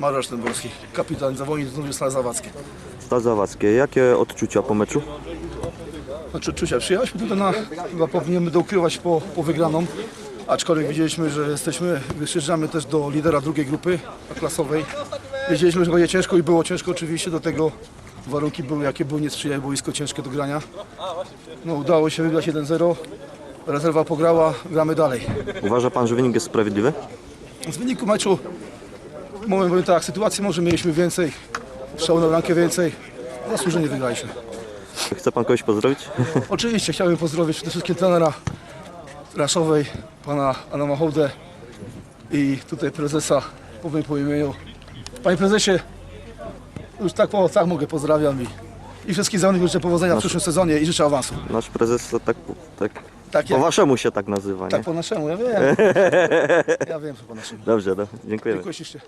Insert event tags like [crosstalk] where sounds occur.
Mariusz Dębowski, kapitan zawodnik z Stal Zawadzkie. Stal Zawadzkie, jakie odczucia po meczu? Znaczy czucia, przyjechaliśmy tutaj na, chyba powinienem doukrywać po, po wygraną, aczkolwiek widzieliśmy, że jesteśmy, wyjeżdżamy też do lidera drugiej grupy klasowej. Wiedzieliśmy, że będzie ciężko i było ciężko oczywiście, do tego warunki były jakie były, nie sprzyjały, boisko ciężkie do grania. No udało się wygrać 1-0, rezerwa pograła, gramy dalej. Uważa pan, że wynik jest sprawiedliwy? Z wyniku meczu, mówię powiem tak, sytuacji może mieliśmy więcej, strzału na bramkę więcej, zasłużenie wygraliśmy. Chce pan kogoś pozdrowić? [laughs] Oczywiście chciałbym pozdrowić przede wszystkim trenera Raszowej, pana Anna Machołdę i tutaj prezesa, powiem po imieniu. Panie prezesie, już tak po tak mogę, pozdrawiam i, i wszystkich zawodników życzę powodzenia w przyszłym sezonie i życzę awansu. Nasz prezes to tak, tak Tak, po jak, waszemu się tak nazywa, nie? tak po naszemu, ja wiem. [laughs] Ja wiem, co po naszemu. Dobrze, do, dziękujemy. Dziękuję ślicznie.